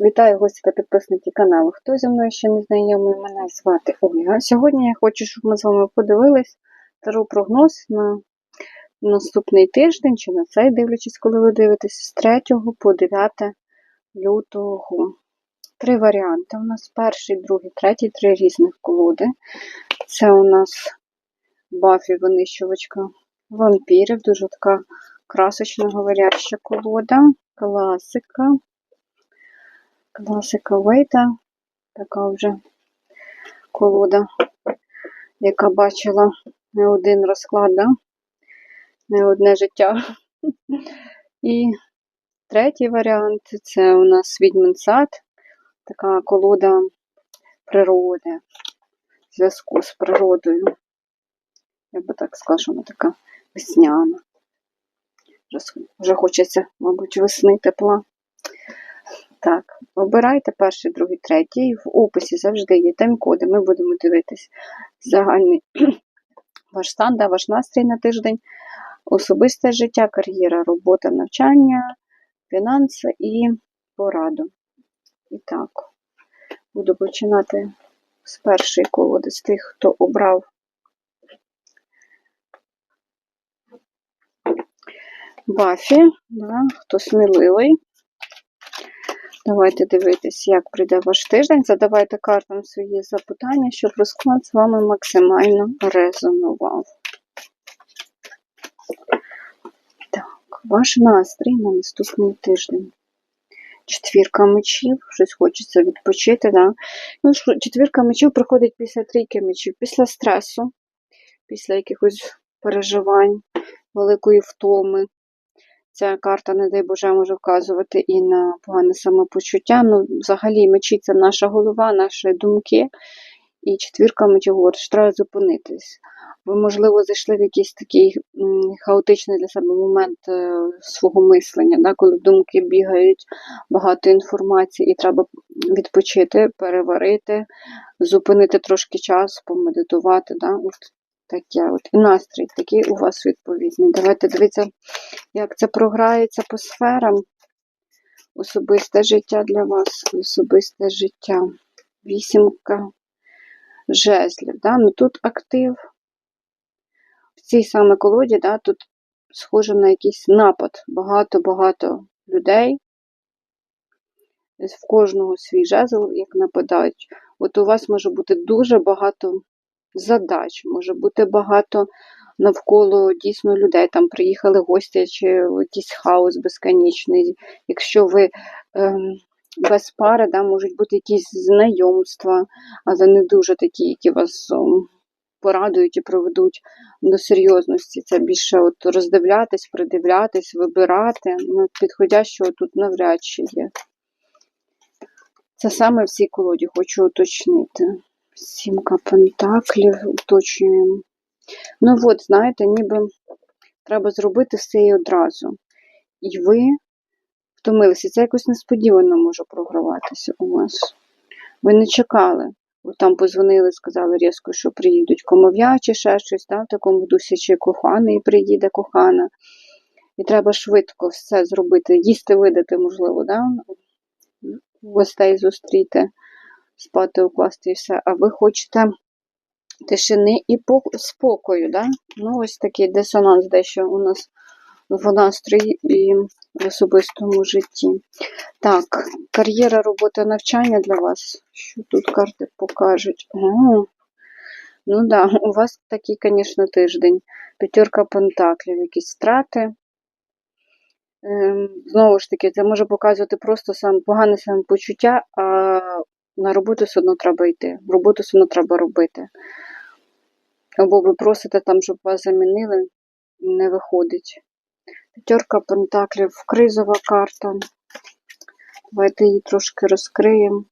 Вітаю гості та підписники каналу. Хто зі мною ще не знайомий, мене звати Оля. Сьогодні я хочу, щоб ми з вами подивились тару прогноз на наступний тиждень, чи на цей, дивлячись, коли ви дивитесь, з 3 по 9 лютого. Три варіанти. У нас перший, другий, третій, три різних колоди. Це у нас Бафі винищувачка вампірів, дуже така красочна говоряща колода, класика. Класика Вейта, така вже колода, яка бачила не один розклад, да? не одне життя. І третій варіант це у нас відьмин сад, така колода природи, зв'язку з природою. Я би так сказала, вона така весняна. Вже хочеться, мабуть, весни тепла. Так, обирайте перший, другий, третій. В описі завжди є тайм-коди. Ми будемо дивитись загальний ваш стан, да, ваш настрій на тиждень, особисте життя, кар'єра, робота, навчання, фінанси і пораду. І так, буду починати з першої колоди, з тих, хто обрав Бафі, да, хто сміливий. Давайте дивитись, як прийде ваш тиждень. Задавайте картам свої запитання, щоб розклад з вами максимально резонував. Так, ваш настрій на наступний тиждень. Четвірка мечів, щось хочеться відпочити. Да? Ну, Четвірка мечів приходить після трійки мечів, після стресу, після якихось переживань, великої втоми. Ця карта, не дай Боже, може вказувати і на погане самопочуття. Ну, взагалі, мечі це наша голова, наші думки. І четвірка мечів говорить, що треба зупинитись. Ви, можливо, зайшли в якийсь такий хаотичний для себе момент е, свого мислення, да, коли думки бігають, багато інформації, і треба відпочити, переварити, зупинити трошки час, помедитувати. Да, таке от. І настрій такий у вас відповідний. Давайте дивіться, як це програється по сферам. Особисте життя для вас, особисте життя. Вісімка жезлів. Да? Ну Тут актив. В цій саме колоді, да, тут схоже на якийсь напад. Багато-багато людей. В кожного свій жезл, як нападають. От у вас може бути дуже багато задач, може бути багато навколо дійсно людей. Там приїхали гості чи якийсь хаос безконечний. Якщо ви ем, без пари, да, можуть бути якісь знайомства, але не дуже такі, які вас ем, порадують і проведуть до серйозності. Це більше от роздивлятись, придивлятись, вибирати. Ну, Підходящого тут навряд чи є. Це саме в цій колоді хочу уточнити. Сімка пентаклів уточнюємо. Ну от, знаєте, ніби треба зробити все і одразу. І ви втомилися. Це якось несподівано може програватися у вас. Ви не чекали. От там позвонили, сказали різко, що приїдуть комов'я чи ще щось, да, в такому дусі, чи коханий приїде кохана. І треба швидко все зробити, їсти видати, можливо, да? гостей зустріти спати, укласти і все, а ви хочете тишини і спокою. Да? Ну, ось такий дисонанс дещо у нас в настрої і в особистому житті. Так, кар'єра, робота, навчання для вас. Що тут карти покажуть? О, ну да, у вас такий, звісно, тиждень. П'ятерка пентаклів, якісь втрати. Ем, знову ж таки, це може показувати просто сам погане самопочуття, а на роботу все одно треба йти. Роботу все одно треба робити. Або ви просите там, щоб вас замінили, не виходить. П'ятерка пентаклів, кризова карта. Давайте її трошки розкриємо.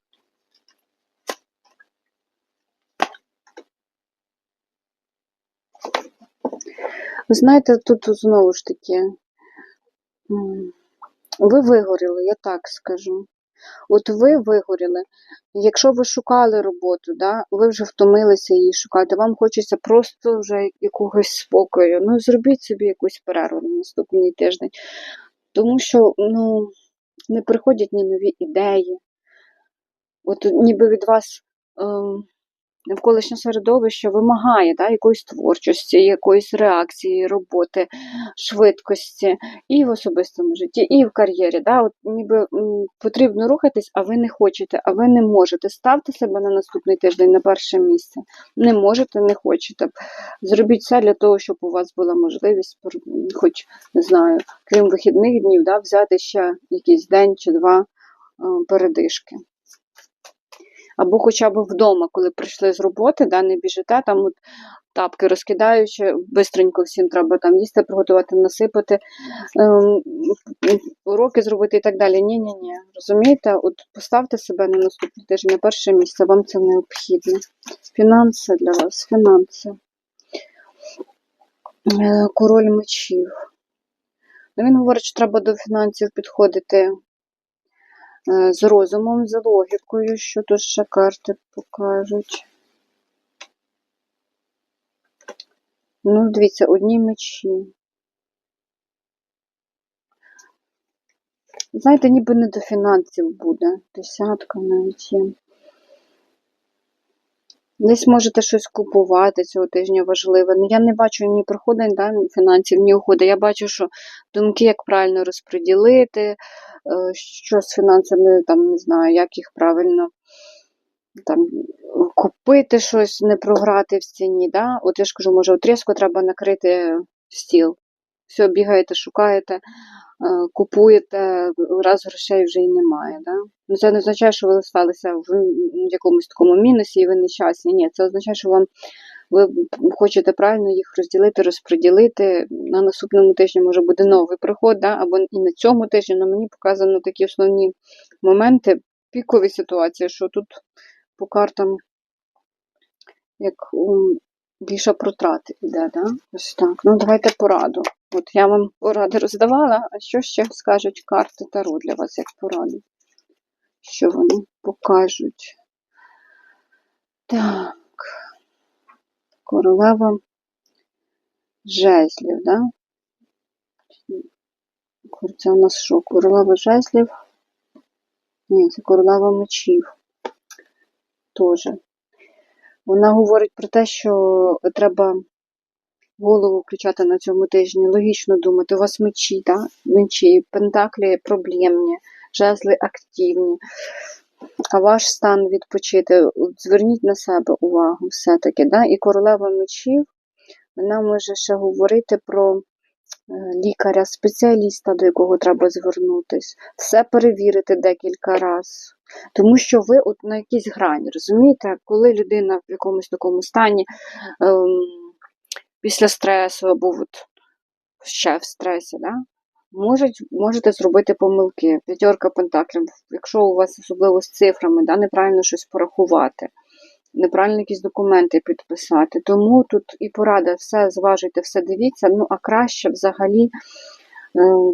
Ви знаєте, тут знову ж таки, ви вигоріли, я так скажу. От ви вигоріли. Якщо ви шукали роботу, да, ви вже втомилися її шукати, вам хочеться просто вже якогось спокою. Ну, зробіть собі якусь перерву на наступний тиждень. Тому що ну, не приходять ні нові ідеї, от ніби від вас ем, навколишнє середовище вимагає да, якоїсь творчості, якоїсь реакції, роботи, швидкості і в особистому житті, і в кар'єрі. Да, от ніби потрібно рухатись, а ви не хочете, а ви не можете. Ставте себе на наступний тиждень на перше місце. Не можете, не хочете. Зробіть все для того, щоб у вас була можливість, хоч не знаю, крім вихідних днів, да, взяти ще якийсь день чи два е, передишки. Або хоча б вдома, коли прийшли з роботи, да, не біжите, там от тапки розкидаючи, бистренько всім треба там їсти, приготувати, насипати, ем, уроки зробити і так далі. Ні, ні, ні. Розумієте, от поставте себе на наступний тиждень на перше місце, вам це необхідно. Фінанси для вас, фінанси. Е, Король мечів. Ну, він говорить, що треба до фінансів підходити з розумом, з логікою, що тут ще карти покажуть. Ну, дивіться, одні мечі. Знаєте, ніби не до фінансів буде. Десятка навіть є. Десь можете щось купувати цього тижня важливе. Ну, я не бачу ні проходень да, фінансів, ні уходи. Я бачу, що думки, як правильно розподілити, е, що з фінансами, там, не знаю, як їх правильно там, купити щось, не програти в ціні. Да? От я ж кажу, може, от різко треба накрити стіл. Все, бігаєте, шукаєте, купуєте, раз грошей вже й немає. Да? Ну, це не означає, що ви залишилися в якомусь такому мінусі і ви нещасні. Ні, це означає, що вам ви хочете правильно їх розділити, розподілити. На наступному тижні може буде новий приход, да? або і на цьому тижні. На мені показано такі основні моменти, пікові ситуації, що тут по картам як більше протрати йде, да? Ось так. Ну, давайте пораду. От я вам поради роздавала, а що ще скажуть карти Таро для вас як пораду? Що вони покажуть? Так. Королева жезлів, да? Це у нас що? Королева жезлів? Ні, це королева мечів. Теж. Вона говорить про те, що треба голову включати на цьому тижні, логічно думати. У вас мечі, да? мечі, пентаклі проблемні, жезли активні. А ваш стан відпочити, зверніть на себе увагу все-таки. Да? І королева мечів, вона може ще говорити про е, лікаря, спеціаліста, до якого треба звернутись, все перевірити декілька разів. Тому що ви от на якійсь грані, розумієте, коли людина в якомусь такому стані ем, після стресу або от ще в стресі, да? можуть, можете зробити помилки. П'ятерка пентаклів, якщо у вас особливо з цифрами, да, неправильно щось порахувати, неправильно якісь документи підписати. Тому тут і порада, все зважуйте, все дивіться, ну а краще взагалі е,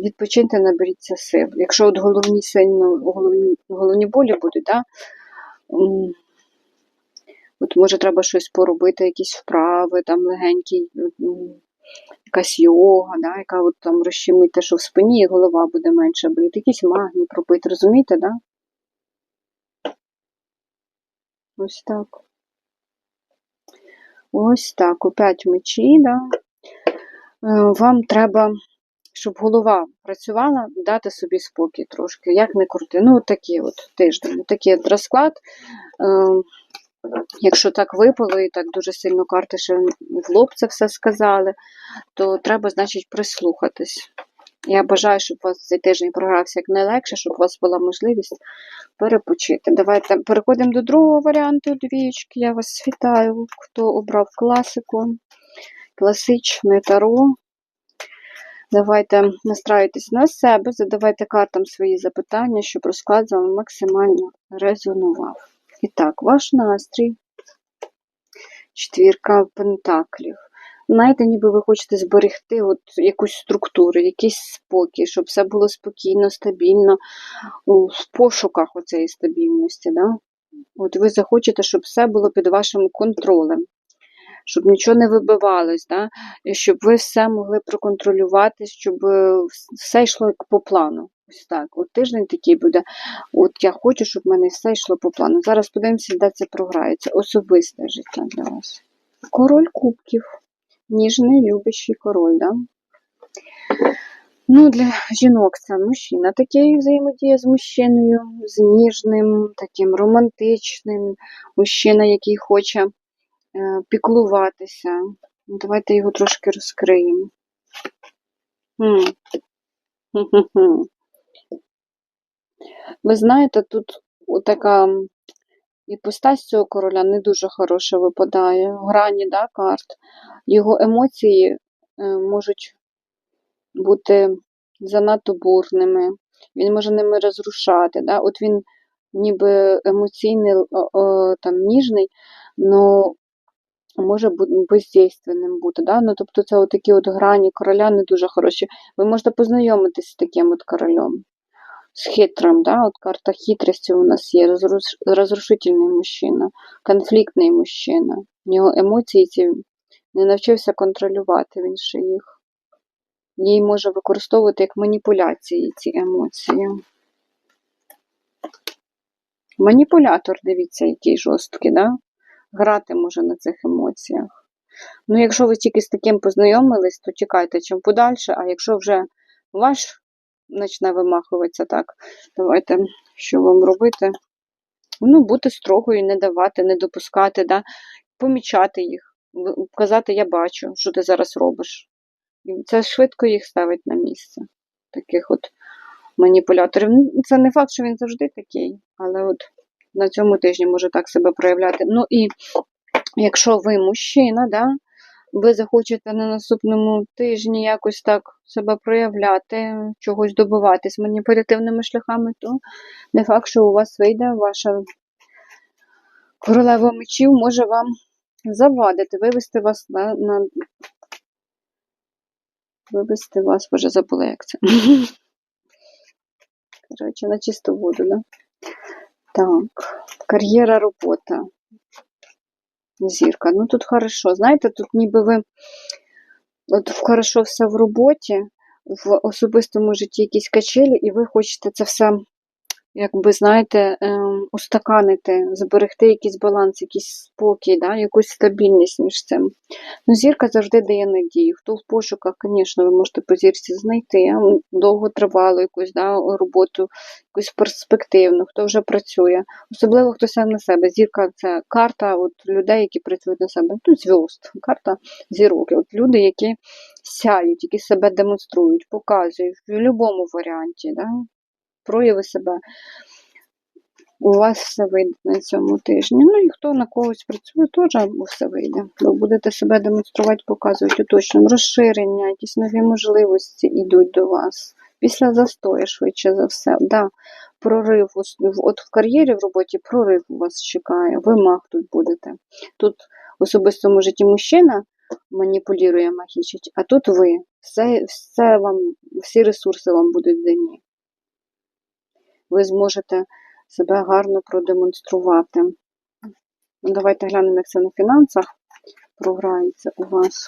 відпочиньте, наберіться сил. Якщо от головні сильно головні, головні болі будуть, да, от може треба щось поробити, якісь вправи, там легенькі, якась йога, да, яка от там розщемить те, що в спині, і голова буде менше боліти, якісь магні пропити, розумієте, да? Ось так. Ось так, опять мечі, да. Е, Вам треба, щоб голова працювала, дати собі спокій трошки, як не крути. Ну, от такий от тиждень, такий от розклад. Якщо так випало і так дуже сильно карти ще в лоб це все сказали, то треба, значить, прислухатись. Я бажаю, щоб у вас цей тиждень програвся як найлегше, щоб у вас була можливість перепочити. Давайте переходимо до другого варіанту двієчки. Я вас вітаю, хто обрав класику, класичне таро. Давайте настраюйтесь на себе, задавайте картам свої запитання, щоб розклад з вами максимально резонував. І так, ваш настрій. Четвірка пентаклів. Знаєте, ніби ви хочете зберегти от якусь структуру, якийсь спокій, щоб все було спокійно, стабільно, в пошуках оцеї стабільності. Да? От ви захочете, щоб все було під вашим контролем. щоб нічого не вибивалось, да? щоб ви все могли проконтролювати, щоб е, все йшло по плану. Ось так. От тиждень такий буде. От я хочу, щоб в мене все йшло по плану. Зараз подивимося, де це програється. Особисте життя для вас. Король кубків. Ніжний, любящий король, да? Ну, для жінок це мужчина такий взаємодіє з мужчиною, з ніжним, таким романтичним, мужчина, який хоче е, піклуватися. Ну, Давайте його трошки розкриємо. Ви знаєте, тут така іпостась цього короля не дуже хороша випадає. Грані да, карт. Його емоції е, можуть бути занадто бурними. Він може ними розрушати. Да? От він ніби емоційний, там, ніжний, але може бути бездейственним бути. Да? Ну, тобто це такі от грані короля не дуже хороші. Ви можете познайомитися з таким от королем. З хитрим, да? от карта хитрості у нас є, розруш... розрушительний мужчина, конфліктний мужчина. У нього емоції ці не навчився контролювати він ще їх. Їй може використовувати як маніпуляції ці емоції. Маніпулятор, дивіться, який жорсткий, да? грати може на цих емоціях. Ну, якщо ви тільки з таким познайомились, то чекайте чим подальше, а якщо вже ваш почне вимахуватися так, давайте, що вам робити? Ну, бути строгою, не давати, не допускати, да? помічати їх, казати, я бачу, що ти зараз робиш. І це швидко їх ставить на місце. Таких от маніпуляторів. Це не факт, що він завжди такий, але от на цьому тижні може так себе проявляти. Ну і якщо ви мужчина, да, ви захочете на наступному тижні якось так себе проявляти, чогось добиватись маніпулятивними шляхами, то не факт, що у вас вийде ваша королева мечів може вам завадити, вивести вас на, на вивести вас, боже, забула, як це. Коротше, на чисту воду, да? Так, кар'єра, робота. Зірка. Ну тут хорошо. Знаєте, тут ніби ви от хорошо все в роботі, в особистому житті якісь качелі, і ви хочете це все, якби, знаєте, ем, устаканити, зберегти якийсь баланс, якийсь спокій, да? якусь стабільність між цим. Ну, зірка завжди дає надію. Хто в пошуках, звісно, ви можете по зірці знайти м, довготривалу якусь да, роботу, якусь перспективну, хто вже працює. Особливо хто сам на себе. Зірка це карта от, людей, які працюють на себе. Тут зв'язд, карта зірок. От люди, які сяють, які себе демонструють, показують в будь-якому варіанті. Да? Прояви себе. У вас все вийде на цьому тижні. Ну і хто на когось працює, теж все вийде. Ви будете себе демонструвати, показувати уточним. Розширення, якісь нові можливості йдуть до вас. Після застою, швидше за все. Да, прорив. От в кар'єрі, в роботі прорив у вас чекає. Ви маг тут будете. Тут в особистому житті мужчина маніпулює, магічить, а тут ви. Все, все вам, всі ресурси вам будуть дані. Ви зможете себе гарно продемонструвати. Ну, давайте глянемо, як це на фінансах програється у вас.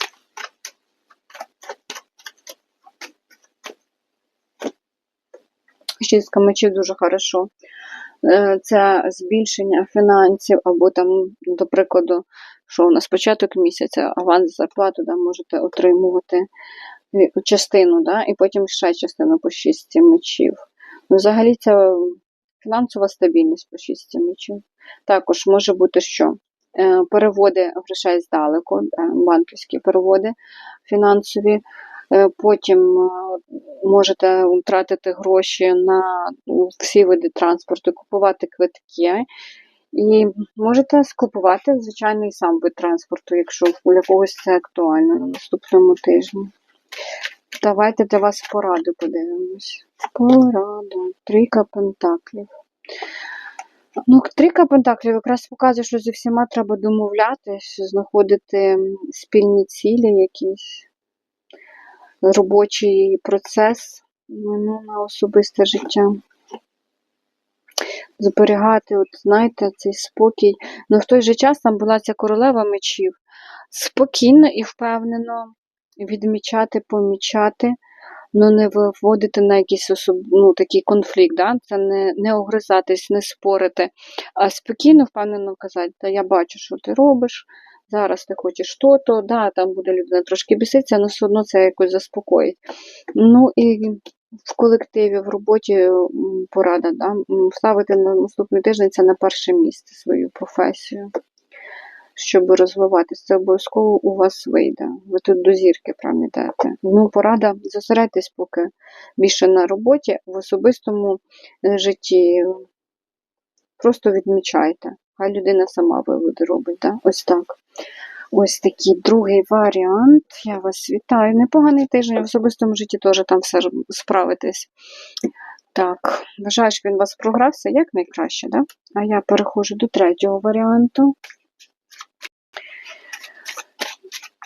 Шістка мечів дуже хорошо. Е, Це збільшення фінансів, або там, до прикладу, що у нас початок місяця, аванс зарплату да, можете отримувати е, частину, да, і потім ще частину по шістці мечів. Ну, Взагалі це фінансова стабільність по шістці мечів. Також може бути, що е, переводи грошей здалеку, е, банківські переводи фінансові. Е, Потім можете втратити гроші на всі види транспорту, купувати квитки. І можете скупувати, звичайно, і сам вид транспорту, якщо для когось це актуально на наступному тижні. Давайте для вас пораду подивимось. Порада. Трійка пентаклів. Ну, трійка пентаклів якраз показує, що зі всіма треба домовлятись, знаходити спільні цілі якісь, робочий процес ну, на особисте життя. Зберігати, от знаєте, цей спокій. Ну, в той же час там була ця королева мечів. спокійно і впевнено відмічати, помічати, ну не виводити на якийсь особ... ну, такий конфлікт. Да? Це не, не огризатись, не спорити, а спокійно, впевнено казати, та я бачу, що ти робиш. Зараз ти хочеш то-то, да, там буде людина трошки біситься, але все одно це якось заспокоїть. Ну і в колективі, в роботі порада, да, ставити на наступний тиждень це на перше місце свою професію, щоб розвиватися. Це обов'язково у вас вийде. Ви тут до зірки прям. Ну, порада, зосередьтесь поки більше на роботі, в особистому е, житті. Просто відмічайте. Хай людина сама виводи робить. Да? Ось так. Ось такий другий варіант. Я вас вітаю. Непоганий тиждень в особистому житті теж там все ж справитесь. Так, бажаю, щоб він вас програвся як найкраще, да? А я переходжу до третього варіанту.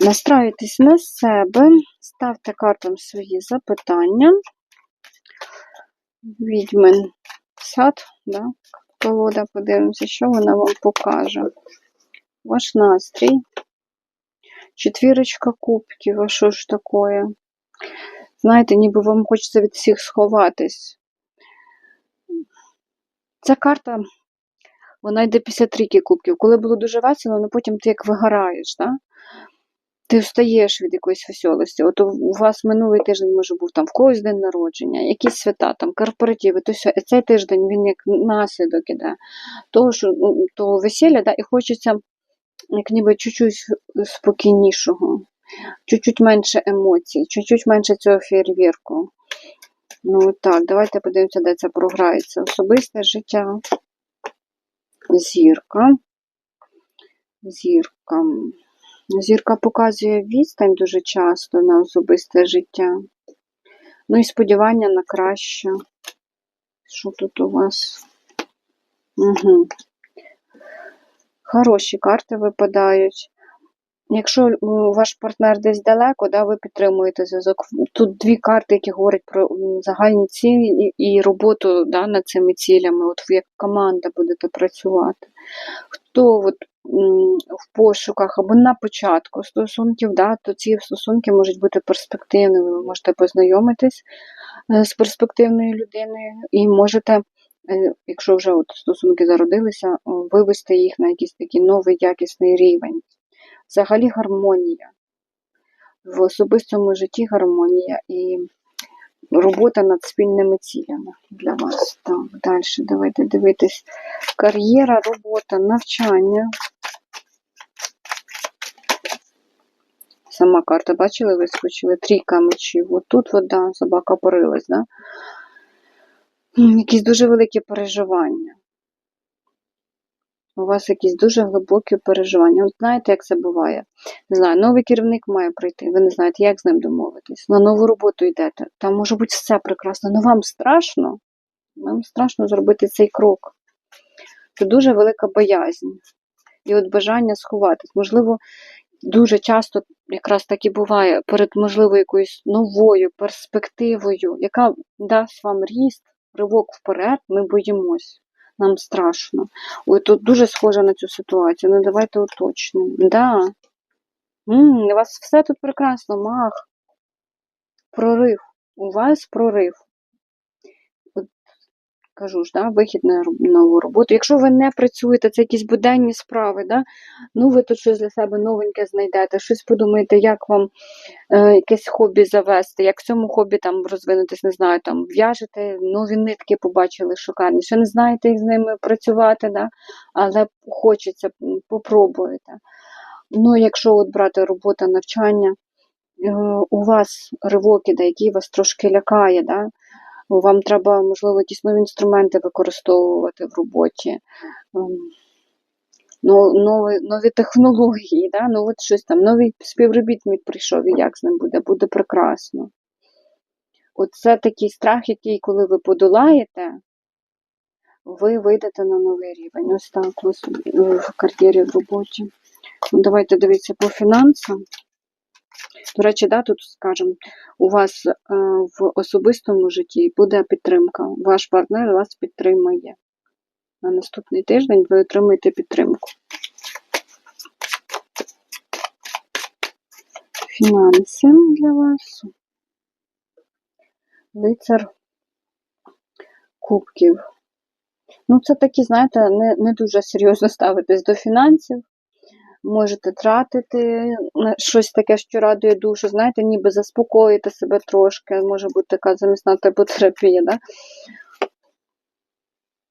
Настраюйтесь на себе, ставте картам свої запитання. Відьмин сад, да? колода, подивимося, що вона вам покаже. Ваш настрій. Четвірочка кубків, а що ж таке? Знаєте, ніби вам хочеться від всіх сховатись. Ця карта, вона йде після трійки кубків. Коли було дуже весело, але потім ти як вигораєш, да? Ти встаєш від якоїсь веселості. От у вас минулий тиждень може був там в когось день народження, якісь свята, там корпоративи, то все. І цей тиждень він як наслідок іде того, що ну, того весілля, да, і хочеться як ніби чуть-чуть спокійнішого, чуть-чуть менше емоцій, чуть-чуть менше цього фейерверку. Ну так, давайте подивимося, де це програється. Особисте життя. Зірка. Зірка. Зірка показує відстань дуже часто на особисте життя. Ну і сподівання на краще. Що тут у вас? Угу. Хороші карти випадають. Якщо ваш партнер десь далеко, да, ви підтримуєте зв'язок. Тут дві карти, які говорять про загальні цілі і роботу да, над цими цілями. От ви як команда будете працювати. Хто от, в пошуках або на початку стосунків, да, то ці стосунки можуть бути перспективними. Ви можете познайомитись е, з перспективною людиною і можете, е, якщо вже от стосунки зародилися, вивести їх на якийсь такий новий якісний рівень. Взагалі гармонія. В особистому житті гармонія і робота над спільними цілями для вас. Так, далі давайте дивитись. Кар'єра, робота, навчання. Сама карта, бачили, вискочили? Трійка мечів. От тут вода, собака порилась, да? Якісь дуже великі переживання. У вас якісь дуже глибокі переживання. От знаєте, як це буває? Не знаю, новий керівник має прийти, ви не знаєте, як з ним домовитись. На нову роботу йдете. Там може бути все прекрасно, але вам страшно, вам страшно зробити цей крок. Це дуже велика боязнь. І от бажання сховатись. Можливо, дуже часто якраз так і буває перед, можливо, якоюсь новою перспективою, яка дасть вам ріст, ривок вперед, ми боїмось. Нам страшно. Ой, тут дуже схоже на цю ситуацію. Ну, давайте уточнимо. Да. М, у вас все тут прекрасно, мах. Прорив. У вас прорив. Кажу ж, да, вихід на нову роботу. Якщо ви не працюєте, це якісь буденні справи, да? ну ви тут щось для себе новеньке знайдете, щось подумаєте, як вам е, якесь хобі завести, як в цьому хобі там розвинутись, не знаю, там в'яжете, нові нитки побачили шикарні, ще не знаєте, як з ними працювати, да? але хочеться, попробуєте. Ну, якщо от брати робота, навчання, е, у вас ривок іде, який вас трошки лякає, да? Вам треба, можливо, якісь нові інструменти використовувати в роботі. Ем, Ну, нові, нові технології, да? ну от щось там, новий співробітник прийшов, і як з ним буде, буде прекрасно. От це такий страх, який, коли ви подолаєте, ви вийдете на новий рівень. Ось так ось в кар'єрі в роботі. Ну, давайте дивіться по фінансам. До речі, да, тут скажемо, у вас е, в особистому житті буде підтримка. Ваш партнер вас підтримує. На наступний тиждень ви отримаєте підтримку. Фінанси для вас. Лицар кубків. Ну, це такі, знаєте, не, не дуже серйозно ставитись до фінансів. Можете тратити на щось таке, що радує душу, знаєте, ніби заспокоїти себе трошки. Може бути така замісна терапія, да?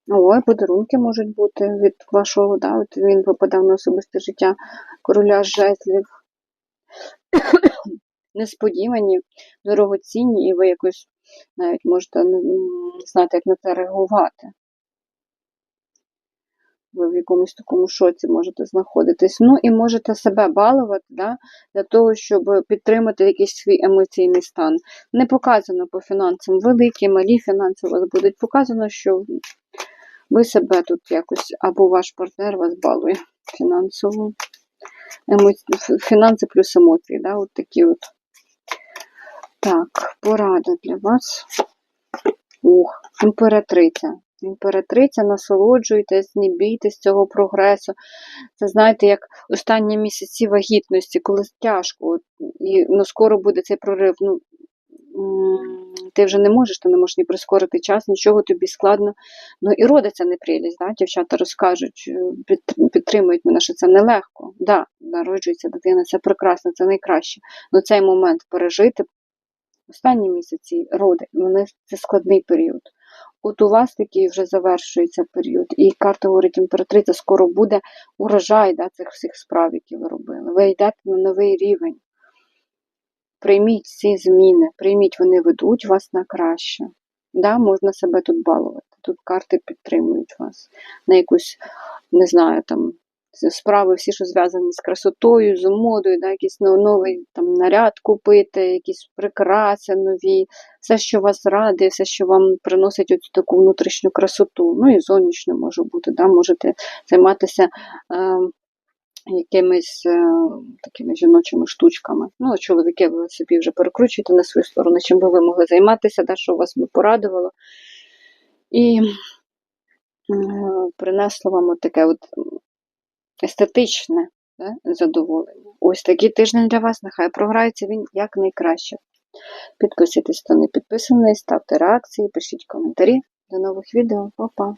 Ой, подарунки можуть бути від вашого, да, от він випадав на особисте життя короля жезлів. Несподівані, дорогоцінні, і ви якось навіть можете знати, як на це реагувати. Ви в якомусь такому шоці можете знаходитись. Ну і можете себе балувати да, для того, щоб підтримати якийсь свій емоційний стан. Не показано по фінансам великі, малі фінанси у вас будуть. Показано, що ви себе тут якось, або ваш партнер вас балує фінансово. Емо... Фінанси плюс емоції, да, от такі от. Так, порада для вас. Ух, імператриця. Імператриця, насолоджуйтесь, не бійтесь цього прогресу. Це знаєте, як останні місяці вагітності, коли тяжко, і ну, скоро буде цей прорив. Ну, ти вже не можеш, ти не можеш ні прискорити час, нічого тобі складно. Ну і родиться неприлість, да? дівчата розкажуть, е, підтримують мене, що це нелегко. Да, народжується дитина, це прекрасно, це найкраще. Ну цей момент пережити останні місяці роди, вони це складний період. От у вас такий вже завершується період, і карта говорить імператриця, скоро буде урожай да, цих всіх справ, які ви робили. Ви йдете на новий рівень. Прийміть ці зміни, прийміть, вони ведуть вас на краще. Да, можна себе тут балувати. Тут карти підтримують вас на якусь, не знаю, там справи, всі, що зв'язані з красотою, з модою, да, якийсь новий там, наряд купити, якісь прикраси нові, все, що вас радує, все, що вам приносить оцю таку внутрішню красоту. Ну і зовнішню може бути. Да, можете займатися. Е, якимись е, такими жіночими штучками. Ну, чоловіки ви собі вже перекручуєте на свою сторону, чим би ви могли займатися, да, що вас би порадувало. І е, принесло вам от таке от естетичне да, задоволення. Ось такий тиждень для вас, нехай програється він якнайкраще. Підписуйтесь, хто не підписаний, ставте реакції, пишіть коментарі. До нових відео. Па-па!